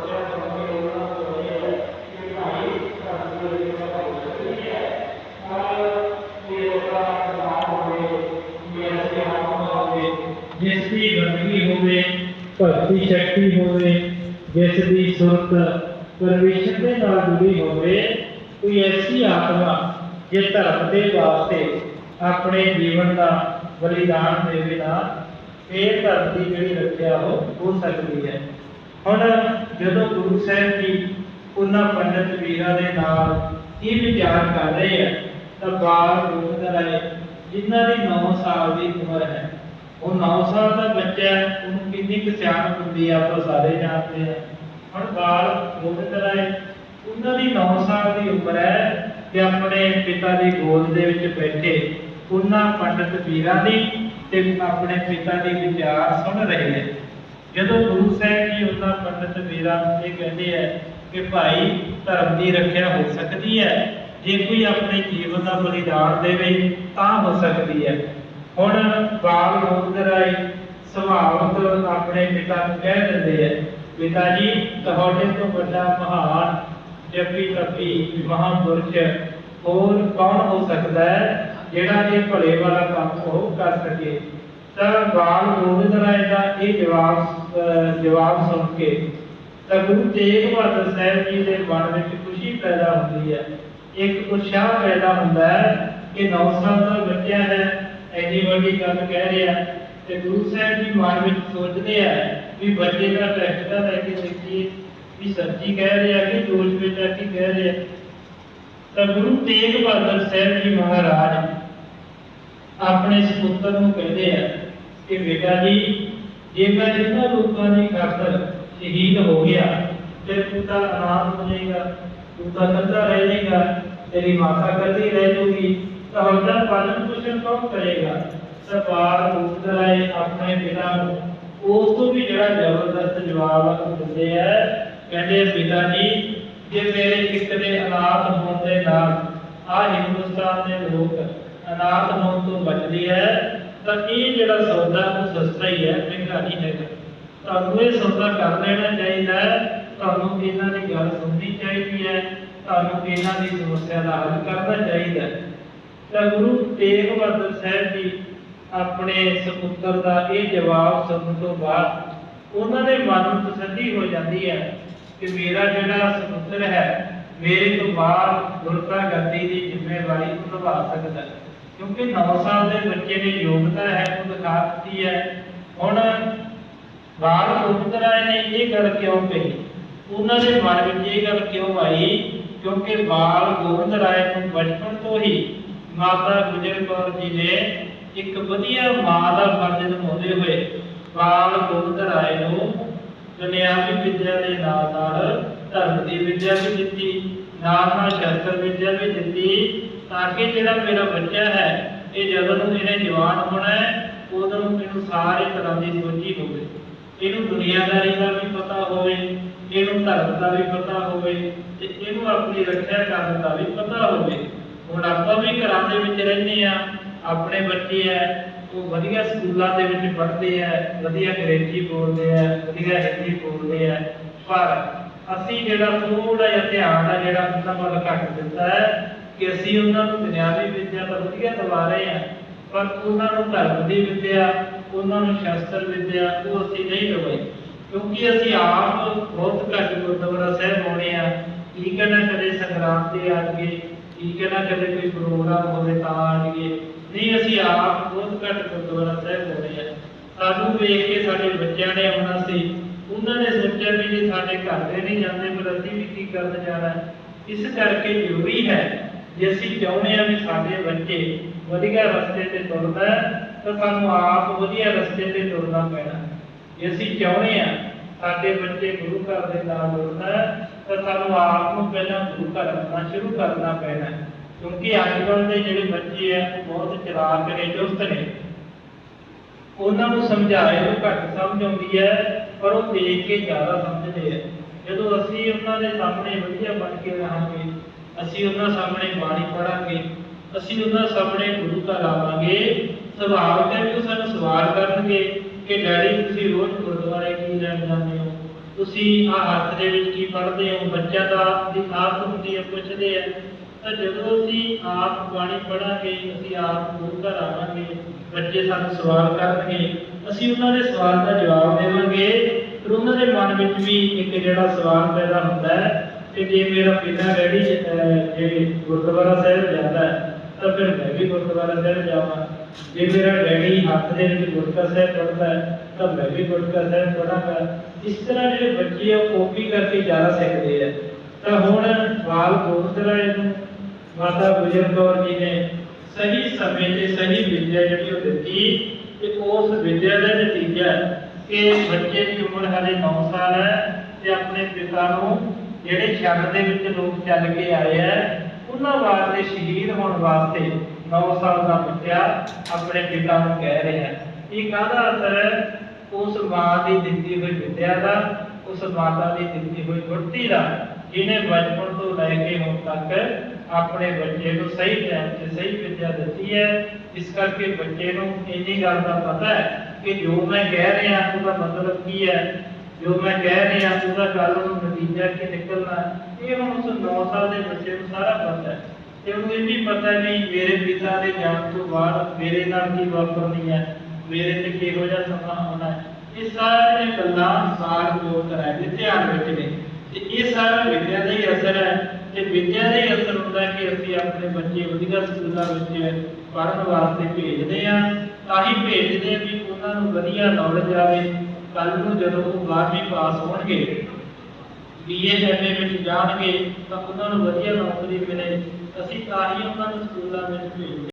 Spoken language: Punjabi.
ਸਮੱਸਿਆ ਸਮਝੀ ਉਹਨਾਂ ਤੋਂ ਇਹ ਹੈ ਕਿ ਭਾਈ ਧਰਮ ਦੀ ਜਿਹੜਾ ਹੋ ਸਕਦੀ ਹੈ ਪਰ ਇਹ ਉਹਦਾ ਨਾਮ ਹੋਵੇ ਇਹ ਅਸੀਂ ਆਪ ਹੋਵੇ ਜਿਸ ਦੀ ਬੰਦਗੀ ਹੋਵੇ ਭਗਤੀ ਸ਼ਕਤੀ ਹੋਵੇ ਜਿਸ ਦੀ ਸੁਰਤ ਪਰਮੇਸ਼ਰ ਦੇ ਨਾਲ ਜੁੜੀ ਹੋਵੇ ਕੋਈ ਐਸੀ ਆਤਮਾ ਜੇ ਧਰਮ ਦੇ ਵਾਸਤੇ ਆਪਣੇ ਜੀਵਨ ਦਾ ਬਲੀਦਾਨ ਦੇਵੇ ਨਾ ਇਹ ਧਰਮ ਦੀ ਜਿਹੜੀ ਰੱਖਿਆ ਉਹ ਹੋ ਸਕਦੀ ਹੈ ਹੁਣ ਜਦੋਂ ਗੁਰੂ ਸਾਹਿਬ ਜੀ ਉਹਨਾਂ ਪੰਡਤ ਵੀਰਾਂ ਦੇ ਨਾਲ ਇਹ ਵਿਚਾਰ ਕਰ ਰਹੇ ਆ, ਤਾਂ ਬਾਲ ਗੋਬਿੰਦ ਰਾਏ ਜਿਨ੍ਹਾਂ ਦੀ 9 ਸਾਲ ਦੀ ਉਮਰ ਹੈ, ਉਹ 9 ਸਾਲ ਦਾ ਬੱਚਾ ਉਹਨੂੰ ਕਿੰਨੀ ਕੁ ਸਿਆਣਪ ਹੁੰਦੀ ਆ, ਆਪਾਂ ਸਾਰੇ ਜਾਣਦੇ ਆ। ਹੁਣ ਬਾਲ ਗੋਬਿੰਦ ਰਾਏ ਉਹਨਾਂ ਦੀ 9 ਸਾਲ ਦੀ ਉਮਰ ਹੈ ਤੇ ਆਪਣੇ ਪਿਤਾ ਦੀ ਗੋਦ ਦੇ ਵਿੱਚ ਬੈਠੇ ਉਹਨਾਂ ਪੰਡਤ ਵੀਰਾਂ ਦੀ ਤੇ ਆਪਣੇ ਪਿਤਾ ਦੇ ਵਿਚਾਰ ਸੁਣ ਰਹੇ ਨੇ। ਜਦੋਂ ਗੁਰੂ ਸਾਹਿਬ ਜੀ ਉਹਨਾਂ ਪੰਡਤ ਵੀਰਾਂ ਨੂੰ ਇਹ ਕਹਿੰਦੇ ਆ ਕਿ ਭਾਈ ਧਰਮ ਦੀ ਰੱਖਿਆ ਹੋ ਸਕਦੀ ਹੈ, ਜੇ ਕੋਈ ਆਪਣੇ ਜੀਵਨ ਦਾ ਬਲੀਦਾਨ ਦੇਵੇ ਤਾਂ ਹੋ ਸਕਦੀ ਹੈ। ਹੁਣ ਬਾਲ ਗੋਬਿੰਦ ਸੁਭਾਵਤ ਆਪਣੇ ਪਿਤਾ ਨੂੰ ਕਹਿ ਦਿੰਦੇ ਆ, ਪਿਤਾ ਜੀ, ਤੁਹਾਡੇ ਤੋਂ ਵੱਡਾ ਮਹਾਨ ਜਪੀ ਤੱਪੀ ਮਹਾਪੁਰਸ਼ ਹੋਰ ਕੌਣ ਹੋ ਸਕਦਾ ਹੈ, ਜਿਹੜਾ ਇਹ ਭਲੇ ਵਾਲਾ ਕੰਮ ਉਹ ਕਰ ਸਕੇ? ਤਾਂ ਬਾਲ ਗੋਬਿੰਦ ਰਾਏ ਦਾ ਇਹ ਜਵਾਬ ਜਵਾਬ ਸੁਣ ਕੇ ਤਾਂ ਗੁਰੂ ਤੇਗ ਬਹਾਦਰ ਸਾਹਿਬ ਜੀ ਦੇ ਮਨ ਵਿੱਚ ਖੁਸ਼ੀ ਪੈਦਾ ਹੁੰਦੀ ਹੈ। ਇੱਕ ਉਤਸ਼ਾਹ ਪੈਦਾ ਹੁੰਦਾ ਹੈ ਕਿ 9 ਸਾਲ ਦਾ ਬੱਚਾ ਹੈ, ਐਨੀ ਵੱਡੀ ਗੱਲ ਕਹਿ ਰਿਹਾ। ਤੇ ਗੁਰੂ ਸਾਹਿਬ ਜੀ ਮਨ ਵਿੱਚ ਸੋਚਦੇ ਆ ਵੀ ਬੱਚੇ ਦਾ ਟੈਸਟ ਲੈ ਕੇ ਦੇਖੀਏ, ਵੀ ਸੱਚੀ ਕਹਿ ਰਿਹਾ ਕਿ ਦੋਸ਼ ਵਿੱਚ ਆ ਕੀ ਕਹਿ ਰਿਹਾ। ਤਾਂ ਗੁਰੂ ਤੇਗ ਬਹਾਦਰ ਸਾਹਿਬ ਜੀ ਮਹਾਰਾਜ ਆਪਣੇ ਸੁਪੁੱਤਰ ਨੂੰ ਕਹਿੰਦੇ ਆ ਕਿ ਬੇਟਾ ਜੀ ਜੇ ਮੈਂ ਇਹਨਾਂ ਲੋਕਾਂ ਦੀ ਖਾਤਰ ਸ਼ਹੀਦ ਹੋ ਗਿਆ ਤੇ ਤੂੰ ਤਾਂ ਅਨਾਥ ਹੋ ਜਾਏਗਾ ਤੂੰ ਤਾਂ ਕੱਲਾ ਰਹਿ ਜਾਏਗਾ ਤੇਰੀ ਮਾਤਾ ਕੱਲੀ ਰਹਿ ਜਾਊਗੀ ਤਾਂ ਹੁਣ ਤਾਂ ਪਾਲਣ ਪੋਸ਼ਣ ਕੌਣ ਕਰੇਗਾ ਸਰਕਾਰ ਰੂਪ ਰਾਏ ਆਪਣੇ ਪਿਤਾ ਨੂੰ ਉਸ ਤੋਂ ਵੀ ਜਿਹੜਾ ਜ਼ਬਰਦਸਤ ਜਵਾਬ ਆ ਉਹ ਦਿੰਦੇ ਆ ਕਹਿੰਦੇ ਆ, ਪਿਤਾ ਜੀ ਜੇ ਮੇਰੇ ਇੱਕ ਦੇ ਅਨਾਥ ਹੋਣ ਦੇ ਨਾਲ ਆ ਹਿੰਦੁਸਤਾਨ ਦੇ ਲੋਕ ਅਨਾਥ ਹੋਣ ਤੋਂ ਬਚਦੇ ਹੈ ਤਾਂ ਇਹ ਜਿਹੜਾ ਸੌਦਾ ਉਹ ਸਸਤਾ ਹੀ ਹੈ ਮਹਿੰਗਾ ਨਹੀਂ ਹੈਗਾ ਤੁਹਾਨੂੰ ਇਹ ਸੌਦਾ ਕਰ ਲੈਣਾ ਚਾਹੀਦਾ ਹੈ, ਤੁਹਾਨੂੰ ਇਹਨਾਂ ਦੀ ਗੱਲ ਸੁਣਨੀ ਚਾਹੀਦੀ ਹੈ, ਤੁਹਾਨੂੰ ਇਹਨਾਂ ਦੀ ਸਮੱਸਿਆ ਦਾ ਹੱਲ ਕਰਨਾ ਚਾਹੀਦਾ ਹੈ ਤਾਂ ਗੁਰੂ ਤੇਗ ਬਹਾਦਰ ਸਾਹਿਬ ਜੀ ਆਪਣੇ ਸੁਪੁੱਤਰ ਦਾ ਇਹ ਜਵਾਬ ਸੁਣਨ ਤੋਂ ਬਾਅਦ ਉਹਨਾਂ ਦੇ ਮਨ ਨੂੰ ਤਸੱਲੀ ਹੋ ਜਾਂਦੀ ਹੈ ਕਿ ਮੇਰਾ ਜਿਹੜਾ ਸੁਪੁੱਤਰ ਹੈ, ਮੇਰੇ ਤੋਂ ਬਾਅਦ ਗੁਰਤਾ ਗੱਦੀ ਦੀ ਜ਼ਿੰਮੇਵਾਰੀ ਉਹ ਨਿਭਾ ਸਕਦਾ ਹੈ। ਕਿਉਂਕਿ 9 ਸਾਲ ਦੇ ਬੱਚੇ ਦੀ ਯੋਗਤਾ ਹੈ, ਉਹ ਦਿਖਾ ਦਿੱਤੀ ਹੈ। ਹੁਣ ਬਾਲ ਗੋਬਿੰਦ ਨੇ ਇਹ ਗੱਲ ਕਿਉਂ ਕਹੀ? ਉਹਨਾਂ ਦੇ ਮਨ ਵਿੱਚ ਇਹ ਗੱਲ ਕਿਉਂ ਆਈ? ਕਿਉਂਕਿ ਬਾਲ ਗੋਬਿੰਦ ਰਾਏ ਨੂੰ ਬਚਪਨ ਤੋਂ ਹੀ ਮਾਤਾ ਗੁਜਰ ਕੌਰ ਜੀ ਨੇ ਇੱਕ ਵਧੀਆ ਮਾਂ ਦਾ ਫਰਜ਼ ਨਿਭਾਉਂਦੇ ਹੋਏ ਬਾਲ ਗੋਬਿੰਦ ਰਾਏ ਨੂੰ ਦੁਨਿਆਵੀ ਵਿੱਦਿਆ ਦੇ ਨਾਲ ਨਾਲ ਧਰਮ ਦੀ ਵਿੱਦਿਆ ਵੀ ਦਿੱਤੀ ਨਾਲ ਨਾਲ ਸ਼ਾਸਤਰ ਵਿੱਦਿਆ ਵੀ ਦਿੱਤੀ। ਤਾਂ ਕਿ ਜਿਹੜਾ ਮੇਰਾ ਬੱਚਾ ਹੈ, ਇਹ ਜਦੋਂ ਨੂੰ ਇਹਨੇ ਜਵਾਨ ਹੋਣਾ ਹੈ, ਉਦੋਂ ਇਹਨੂੰ ਸਾਰੇ ਤਰ੍ਹਾਂ ਦੀ ਸੋਝੀ ਹੋਵੇ। ਇਹਨੂੰ ਦੁਨੀਆਦਾਰੀ ਦਾ ਵੀ ਪਤਾ ਹੋਵੇ, ਇਹਨੂੰ ਧਰਮ ਦਾ ਵੀ ਪਤਾ ਹੋਵੇ ਤੇ ਇਹਨੂੰ ਆਪਣੀ ਰੱਖਿਆ ਕਰਨ ਦਾ ਵੀ ਪਤਾ ਹੋਵੇ। ਹੁਣ ਆਪਾਂ ਵੀ ਘਰਾਂ ਦੇ ਵਿੱਚ ਰਹਿੰਦੇ ਆ ਆਪਣੇ ਬੱਚੇ ਆ ਉਹ ਵਧੀਆ ਸਕੂਲਾਂ ਦੇ ਵਿੱਚ ਪੜ੍ਹਦੇ ਆ ਵਧੀਆ ਅੰਗਰੇਜ਼ੀ ਬੋਲਦੇ ਆ ਵਧੀਆ ਹਿੰਦੀ ਬੋਲਦੇ ਆ ਪਰ ਅਸੀਂ ਜਿਹੜਾ ਥੋੜਾ ਜਿਹਾ ਧਿਆਨ ਆ ਜਿਹੜਾ ਉਹਨਾਂ ਵੱਲ ਘੱਟ ਦਿੱਤਾ ਹੈ ਕਿ ਅਸੀਂ ਉਹਨਾਂ ਨੂੰ ਦੁਨਿਆਵੀ ਵਿੱਦਿਆ ਤਾਂ ਵਧੀਆ ਦਵਾ ਰਹੇ ਆ ਪਰ ਉਹਨਾਂ ਨੂੰ ਧਰਮ ਦੀ ਵਿੱਦਿਆ, ਉਹਨਾਂ ਨੂੰ ਸ਼ਾਸਤਰ ਵਿੱਦਿਆ, ਉਹ ਅਸੀਂ ਨਹੀਂ ਦਵਾਈ। ਕਿਉਂਕਿ ਅਸੀਂ ਆਪ ਬਹੁਤ ਘੱਟ ਗੁਰਦੁਆਰਾ ਸਾਹਿਬ ਆਉਣੇ ਆ ਕੀ ਕਹਿਣਾ ਕਦੇ ਸੰਗਰਾਮ ਤੇ ਆ ਗਏ ਕੀ ਕਹਿਣਾ ਕਦੇ ਕੋਈ ਪ੍ਰੋਗਰਾਮ ਹੋਵੇ ਤਾਂ ਆ ਗਏ ਨਹੀਂ, ਅਸੀਂ ਆਪ ਬਹੁਤ ਘੱਟ ਗੁਰਦੁਆਰਾ ਸਾਹਿਬ ਆਉਣੇ ਆ ਸਾਨੂੰ ਵੇਖ ਕੇ ਸਾਡੇ ਬੱਚਿਆਂ ਨੇ ਆਉਣਾ ਸੀ। ਉਹਨਾਂ ਨੇ ਸੋਚਿਆ ਵੀ ਜੇ ਸਾਡੇ ਘਰ ਦੇ ਨਹੀਂ ਜਾਂਦੇ ਪਰ ਅਸੀਂ ਵੀ ਕੀ ਕਰਨ ਜਾਣਾ? ਇਸ ਕਰਕੇ ਜ਼ਰੂਰੀ ਹੈ ਜੇ ਅਸੀਂ ਚਾਹੁੰਦੇ ਆ ਵੀ ਸਾਡੇ ਬੱਚੇ ਵਧੀਆ ਰਸਤੇ ਤੇ ਤੁਰਦਾ ਤਾਂ ਸਾਨੂੰ ਆਪ ਵਧੀਆ ਰਸਤੇ ਤੇ ਤੁਰਨਾ ਪੈਣਾ ਜੇ ਅਸੀਂ ਚਾਹੁੰਦੇ ਆ ਸਾਡੇ ਬੱਚੇ ਗੁਰੂ ਘਰ ਦੇ ਨਾਲ ਤੁਰਨਾ ਤਾਂ ਸਾਨੂੰ ਆਪ ਨੂੰ ਪਹਿਲਾਂ ਗੁਰੂ ਘਰ ਆਉਣਾ ਸ਼ੁਰੂ ਕਰਨਾ ਪੈਣਾ ਕਿਉਂਕਿ ਅੱਜ ਕੱਲ੍ਹ ਦੇ ਜਿਹੜੇ ਬੱਚੇ ਆ ਬਹੁਤ ਚਲਾਕ ਨੇ, ਚੁਸਤ ਨੇ। ਉਹਨਾਂ ਨੂੰ ਸਮਝਾਏ ਉਹ ਘੱਟ ਸਮਝ ਆਉਂਦੀ ਹੈ, ਪਰ ਉਹ ਦੇਖ ਕੇ ਜ਼ਿਆਦਾ ਸਮਝਦੇ ਆ। ਜਦੋਂ ਅਸੀਂ ਉਹਨਾਂ ਦੇ ਸਾਹਮਣੇ ਵਧੀਆ ਬਣ ਕੇ ਰਹਾਂਗੇ ਅਸੀਂ ਉਹਨਾਂ ਸਾਹਮਣੇ ਬਾਣੀ ਪੜਾਂਗੇ ਅਸੀਂ ਉਹਨਾਂ ਸਾਹਮਣੇ ਗੁਰੂ ਘਰ ਆਵਾਂਗੇ ਸੁਭਾਵਿਕ ਹੈ ਕਿ ਉਹ ਸਾਨੂੰ ਸਵਾਲ ਕਰਨਗੇ ਕਿ ਡੈਡੀ ਤੁਸੀਂ ਰੋਜ਼ ਗੁਰਦੁਆਰੇ ਕੀ ਲੈਣ ਜਾਂਦੇ ਹੋ? ਤੁਸੀਂ ਆ ਹੱਥ ਦੇ ਵਿੱਚ ਕੀ ਪੜ੍ਹਦੇ ਹੋ? ਬੱਚਾ ਦਾ ਦੀ ਆਪ ਹੁੰਦੀ ਹੈ, ਪੁੱਛਦੇ ਆ। ਤਾਂ ਜਦੋਂ ਅਸੀਂ ਆਪ ਬਾਣੀ ਪੜਾਂਗੇ ਅਸੀਂ ਆਪ ਗੁਰੂ ਘਰ ਆਵਾਂਗੇ, ਬੱਚੇ ਸਾਨੂੰ ਸਵਾਲ ਕਰਨਗੇ, ਅਸੀਂ ਉਹਨਾਂ ਦੇ ਸਵਾਲ ਦਾ ਜਵਾਬ ਦੇਵਾਂਗੇ। ਫਿਰ ਉਹਨਾਂ ਦੇ ਮਨ ਵਿੱਚ ਵੀ ਇੱਕ ਜਿਹੜਾ ਸਵਾਲ ਪੈਦਾ ਹੁੰਦਾ ਹੈ ਕਿ ਜੇ ਮੇਰਾ ਪਿਤਾ ਡੈਡੀ ਅਹ, ਜੇ ਗੁਰਦੁਆਰਾ ਸਾਹਿਬ ਜਾਂਦਾ ਹੈ ਤਾਂ ਫਿਰ ਮੈਂ ਵੀ ਗੁਰਦੁਆਰਾ ਸਾਹਿਬ ਜਾਵਾਂ। ਜੇ ਮੇਰਾ ਡੈਡੀ ਹੱਥ ਦੇ ਵਿੱਚ ਗੁਰਕਾ ਸਾਹਿਬ ਪੜ੍ਹਦਾ ਹੈ ਤਾਂ ਮੈਂ ਵੀ ਗੁਰਕਾ ਸਾਹਿਬ ਪੜਾਂਗਾ ਇਸ ਤਰ੍ਹਾਂ ਜਿਹੜੇ ਬੱਚੇ ਆ ਕਾਪੀ ਕਰਕੇ ਜ਼ਿਆਦਾ ਸਿੱਖਦੇ ਆ। ਤਾਂ ਹੁਣ ਵਾਲ ਗੋਬਿੰਦਰਾਏ ਨੂੰ ਮਾਤਾ ਗੁਜਰ ਕੌਰ ਜੀ ਨੇ ਸਹੀ ਸਮੇਂ ਤੇ ਸਹੀ ਵਿਦਿਆ ਜਿਹੜੀ ਉਹ ਦਿੱਤੀ ਤੇ ਉਸ ਵਿਦਿਆ ਦਾ ਨਤੀਜਾ ਹੈ ਕਿ ਬੱਚੇ ਦੀ ਉਮਰ ਹਲੇ 9 ਸਾਲ ਹੈ ਤੇ ਆਪਣੇ ਪਿਤਾ ਨੂੰ ਜਿਹੜੇ ਸ਼ਰਨ ਦੇ ਵਿੱਚ ਲੋਕ ਚੱਲ ਕੇ ਆਏ ਆ, ਉਹਨਾਂ ਵਾਸਤੇ, ਸ਼ਹੀਦ ਹੋਣ ਵਾਸਤੇ 9 ਸਾਲ ਦਾ ਬੱਚਾ ਆਪਣੇ ਪਿਤਾ ਨੂੰ ਕਹਿ ਰਿਹਾ। ਇਹ ਕਾਹਦਾ ਅਸਰ ਹੈ? ਉਸ ਮਾਂ ਦੀ ਦਿੱਤੀ ਹੋਈ ਵਿਦਿਆ ਦਾ, ਉਸ ਮਾਤਾ ਦੀ ਦਿੱਤੀ ਹੋਈ ਗੁਰਤੀ ਦਾ, ਜਿਹਨੇ ਬਚਪਨ ਤੋਂ ਲੈ ਕੇ ਹੁਣ ਤੱਕ ਆਪਣੇ ਬੱਚੇ ਨੂੰ ਸਹੀ ਟਾਈਮ ਤੇ ਸਹੀ ਵਿਦਿਆ ਦਿੱਤੀ ਹੈ। ਇਸ ਕਰਕੇ ਬੱਚੇ ਨੂੰ ਇੰਨੀ ਗੱਲ ਦਾ ਪਤਾ ਹੈ ਕਿ ਜੋ ਮੈਂ ਕਹਿ ਰਿਹਾ, ਉਹਦਾ ਮਤਲਬ ਕੀ ਹੈ? ਜੋ ਮੈਂ ਕਹਿ ਰਿਹਾ ਉਹਦਾ ਕੱਲ ਨੂੰ ਨਤੀਜਾ ਕੀ ਨਿਕਲਣਾ ਇਹ ਹੁਣ ਉਸ 9 ਸਾਲ ਦੇ ਬੱਚੇ ਨੂੰ ਸਾਰਾ ਪਤਾ ਹੈ। ਤੇ ਉਹਨੂੰ ਇਹ ਵੀ ਪਤਾ ਵੀ ਮੇਰੇ ਪਿਤਾ ਦੇ ਜਾਣ ਤੋਂ ਬਾਅਦ ਮੇਰੇ ਨਾਲ ਕੀ ਵਾਪਰਨੀ ਹੈ? ਮੇਰੇ ਤੇ ਕਿਹੋ ਜਿਹਾ ਸਮਾਂ ਆਉਣਾ ਹੈ? ਇਹ ਸਾਰੀਆਂ ਗੱਲਾਂ ਸਾਰ ਜੋਤ ਹੈ ਧਿਆਨ ਵਿੱਚ ਨੇ। ਤੇ ਇਹ ਸਾਰਾ ਵਿਦਿਆ ਦਾ ਹੀ ਅਸਰ ਹੈ ਤੇ ਵਿਦਿਆ ਦਾ ਹੀ ਅਸਰ ਹੁੰਦਾ ਕਿ ਅਸੀਂ ਆਪਣੇ ਬੱਚੇ ਵਧੀਆ ਸਕੂਲਾਂ ਵਿੱਚ ਪੜ੍ਹਨ ਵਾਸਤੇ ਭੇਜਦੇ ਆ ਤਾਂ ਹੀ ਭੇਜਦੇ ਆ ਵੀ ਉਹਨਾਂ ਨੂੰ ਵਧੀਆ ਨੌਲੇਜ ਆਵੇ। ਕੱਲ ਨੂੰ ਜਦੋਂ ਉਹ 12ਵੀਂ ਪਾਸ ਹੋਣਗੇ, ਬੀਏ ਐਮਏ ਵਿੱਚ ਜਾਣਗੇ, ਤਾਂ ਉਹਨਾਂ ਨੂੰ ਵਧੀਆ ਨੌਕਰੀ ਮਿਲੇ। ਅਸੀਂ ਤਾਂ ਹੀ ਉਹਨਾਂ ਨੂੰ ਸਕੂਲਾਂ ਵਿੱਚ ਭੇਜਦੇ